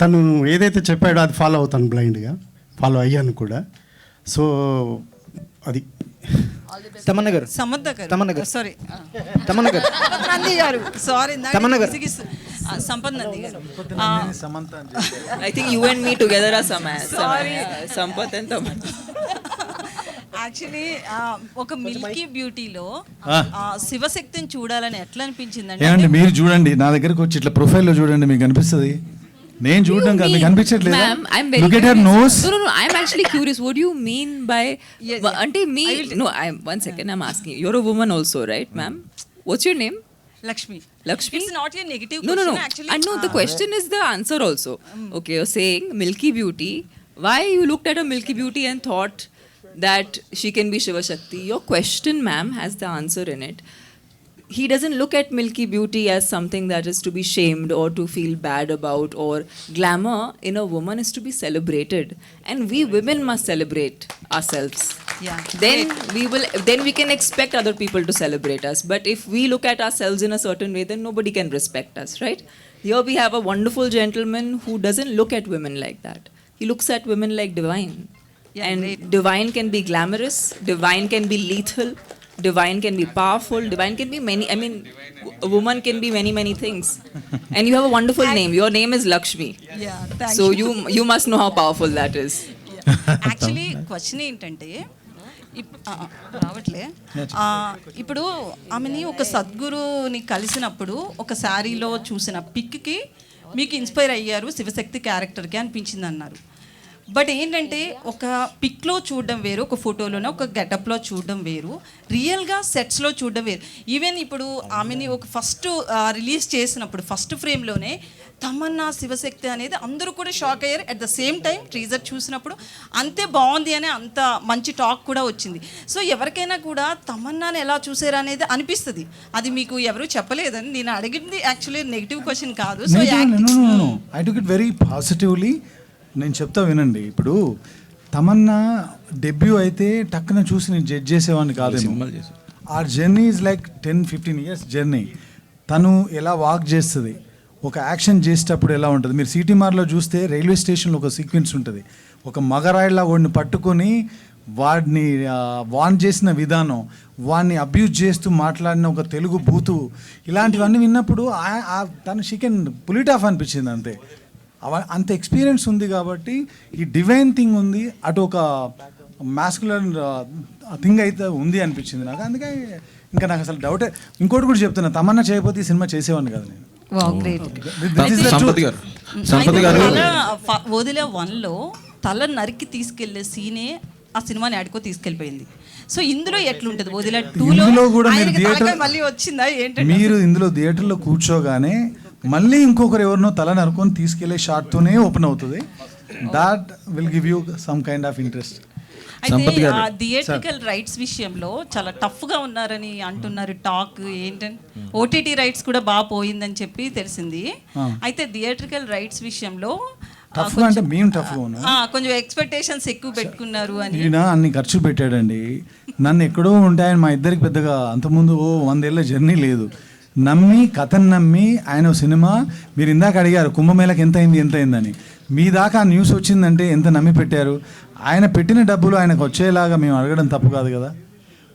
తను ఏదైతే చెప్పాడో అది ఫాలో అవుతాను బ్లైండ్గా. ఫాలో అయ్యాను కూడా. సో అది తమన్న గారు తమన్న. సారీ తమన్న గారు. నంది గారు సారీ తమన్న గారు. సంపత్ నంది గారు. యాక్చువల్లీ ఒక మిల్కీ బ్యూటీలో ఆ. శివశక్తిని చూడాలని ఎట్లా అనిపించిందండి ఏమండి అంటే మీరు చూడండి నా దగ్గరకు వచ్చి ఇట్లా ప్రొఫైల్లో చూడండి మీకు అనిపిస్తుంది? నేను చూడడం కాదు మీకు అనిపించట్లేదు Ma'am, I'm very look at her curious. Nose No, no, no. I'm actually curious. What do you mean by? Yes, Wa- yes. Ante me. I will- No, I'm one second. I'm asking. you. You're a woman also, right, ma'am? What's your name? Lakshmi Lakshmi? It's not a negative No, no, no. Actually I know the question is the answer also. Okay, you're saying Milky Beauty. Why you looked at a Milky Beauty and thought that she can be Shiva Shakti? Your question, ma'am, has the answer in it. He doesn't look at Milky Beauty as something that is to be shamed or to feel bad about, or glamour in a woman is to be celebrated. And we women must celebrate ourselves. Yeah. Then we will then we can expect other people to celebrate us. But if we look at ourselves in a certain way, then nobody can respect us, right? Here we have a wonderful gentleman who doesn't look at women like that. He looks at women like divine. Yeah, and great. divine can be glamorous, divine can be lethal, divine can be powerful, divine can be many. I mean, a woman can be many, many things. and you have a wonderful name. Your name is Lakshmi. So you you must know how powerful that is. Actually question ఏంటంటే రావట్లే ఇప్పుడు ఆమెని ఒక సద్గురుని కలిసినప్పుడు ఒక శారీలో చూసిన పిక్కి మీకు ఇన్స్పైర్ అయ్యారు శివశక్తి క్యారెక్టర్కి అనిపించింది అన్నారు బట్ ఏంటంటే ఒక పిక్లో చూడడం వేరు ఒక ఫోటోలోనే ఒక గెటప్లో చూడడం వేరు. రియల్గా సెట్స్లో చూడడం వేరు. ఈవెన్ ఇప్పుడు ఆమెని ఒక ఫస్ట్ రిలీజ్ చేసినప్పుడు ఫస్ట్ ఫ్రేమ్లోనే తమన్నా శివశక్తి అనేది అందరూ కూడా షాక్ అయ్యారు. At the same time teaser చూసినప్పుడు అంతే బాగుంది అని అంత మంచి టాక్ కూడా వచ్చింది. సో ఎవరికైనా కూడా తమన్నాని ఎలా చూసారు అనేది అనిపిస్తుంది. అది మీకు ఎవరు చెప్పలేదని నేను అడిగింది యాక్చువల్లీ నెగిటివ్ క్వశ్చన్ కాదు. So I took it very positively నేను చెప్తా వినండి. ఇప్పుడు తమన్నా డెబ్యూ అయితే టక్కున చూసి నేను జడ్జ్ చేసేవాడిని కాదేమో. ఆ journey is like ten fifteen years journey తను ఎలా వాక్ చేస్తుంది? ఒక యాక్షన్ చేసేటప్పుడు ఎలా ఉంటుంది? మీరు సిటీ మార్లో చూస్తే రైల్వే స్టేషన్లో ఒక సీక్వెన్స్ ఉంటుంది. ఒక మగరాయిలా వాడిని పట్టుకొని వాడిని వాన్ చేసిన విధానం వాడిని అబ్యూజ్ చేస్తూ మాట్లాడిన ఒక తెలుగు బూతు ఇలాంటివన్నీ విన్నప్పుడు తను చికెన్ పులిట్ ఆఫ్ అనిపించింది అంతే. అంత ఎక్స్పీరియన్స్ ఉంది కాబట్టి ఈ డివైన్ థింగ్ ఉంది అటు ఒక మాస్కులర్ థింగ్ అయితే ఉంది అనిపించింది నాకు. అందుకే ఇంకా నాకు అసలు డౌటే ఇంకోటి కూడా చెప్తున్నా తమన్నా చేయకపోతే ఈ సినిమా చేసేవాడిని కదా నేను. వదిలే వన్లో తల నరికి తీసుకెళ్ళే సీనే ఆ సినిమాని ఆడుకో తీసుకెళ్ళిపోయింది. సో ఇందులో ఎట్లుంటది? వదిలే టూలో ఇందులో కూడా మళ్ళీ వచ్చిందా? ఏంటంటే మీరు ఇందులో థియేటర్లో కూర్చోగానే మళ్ళీ ఇంకొకరు ఎవరినో తల నరుకొని తీసుకెళ్ళే షార్ట్తోనే ఓపెన్ అవుతుంది. That will give you some kind of interest అయితే సంపత్ గారు. ఆ థియేట్రికల్ రైట్స్ విషయంలో చాలా టఫ్గా ఉన్నారని అంటున్నారు టాక్ ఏంటంటే ఓటీటీ రైట్స్ కూడా బాగా పోయిందని చెప్పి తెలిసింది. అయితే థియేట్రికల్ రైట్స్ విషయంలో టఫ్గా అంటే మేము టఫ్గా ఉన్నాం. కొంచెం ఎక్స్పెక్టేషన్స్ ఎక్కువ పెట్టుకున్నారు అని. ఈయన అన్ని ఖర్చు పెట్టాడండి. నన్ను ఎక్కడో ఉంటే ఆయన మా ఇద్దరికి పెద్దగా అంతకుముందు ఓ వందేళ్ళ జర్నీ లేదు. నమ్మి కథను నమ్మి ఆయన సినిమా మీరు ఇందాక అడిగారు కుంభమేళకి ఎంత అయింది ఎంత అయిందని మీ దాకా న్యూస్ వచ్చిందంటే ఎంత నమ్మి పెట్టారు? ఆయన పెట్టిన డబ్బులు ఆయనకు వచ్చేలాగా మేము అడగడం తప్పు కాదు కదా?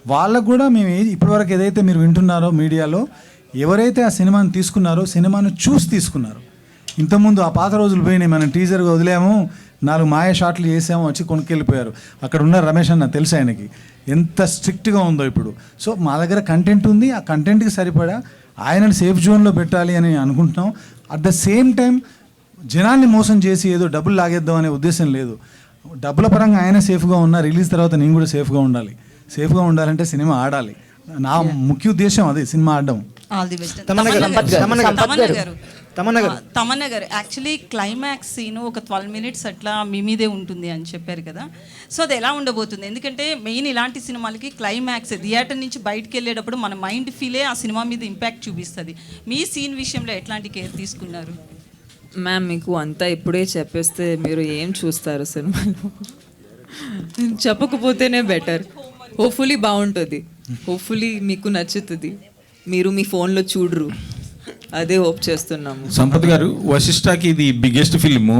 వాళ్ళకు కూడా మేము ఇప్పటివరకు ఏదైతే మీరు వింటున్నారో మీడియాలో ఎవరైతే ఆ సినిమాని తీసుకున్నారో సినిమాను చూసి తీసుకున్నారు. ఇంతకుముందు ఆ పాత రోజులు పోయినాయి మనం టీజర్గా వదిలాము నాలుగు మాయ షాట్లు చేసాము వచ్చి కొనుక్కెళ్ళిపోయారు. అక్కడ ఉన్న రమేష్ అన్న తెలుసు ఆయనకి. ఎంత స్ట్రిక్ట్గా ఉందో ఇప్పుడు. సో మా దగ్గర కంటెంట్ ఉంది ఆ కంటెంట్కి సరిపడా ఆయనను సేఫ్ జోన్లో పెట్టాలి అని అనుకుంటున్నాం. అట్ ద సేమ్ టైం జనాల్ని మోసం చేసి ఏదో డబ్బులు లాగేద్దాం అనే ఉద్దేశం లేదు. డబ్బుల పరంగా ఆయన సేఫ్గా ఉన్నా రిలీజ్ తర్వాత నేను కూడా సేఫ్గా ఉండాలి. సేఫ్గా ఉండాలంటే సినిమా ఆడాలి. నా ముఖ్య ఉద్దేశం అది సినిమా ఆడడం. All the best garu, garu, Tamannaah garu actually climax scene ఒక ట్వెల్వ్ మినిట్స్ అట్లా మీ మీదే ఉంటుంది అని చెప్పారు కదా. సో అది ఎలా ఉండబోతుంది? ఎందుకంటే మెయిన్ ఇలాంటి సినిమాలకి క్లైమాక్స్ థియేటర్ నుంచి బయటకు వెళ్ళేటప్పుడు మన మైండ్ ఫీలే ఆ సినిమా మీద ఇంపాక్ట్ చూపిస్తుంది. మీ సీన్ విషయంలో ఎట్లాంటి కేర్ తీసుకున్నారు? మ్యామ్ మీకు అంతా ఇప్పుడే చెప్పేస్తే మీరు ఏం చూస్తారు సినిమాలో? చెప్పకపోతేనే బెటర్ హోప్ఫుల్లీ బాగుంటుంది. హోప్ఫుల్లీ మీకు నచ్చుతుంది. మీరు మీ ఫోన్లో చూడరు. అదే హోప్ చేస్తున్నాము. సంపత్ గారు వశిష్ఠకి ఇది బిగ్గెస్ట్ ఫిల్మ్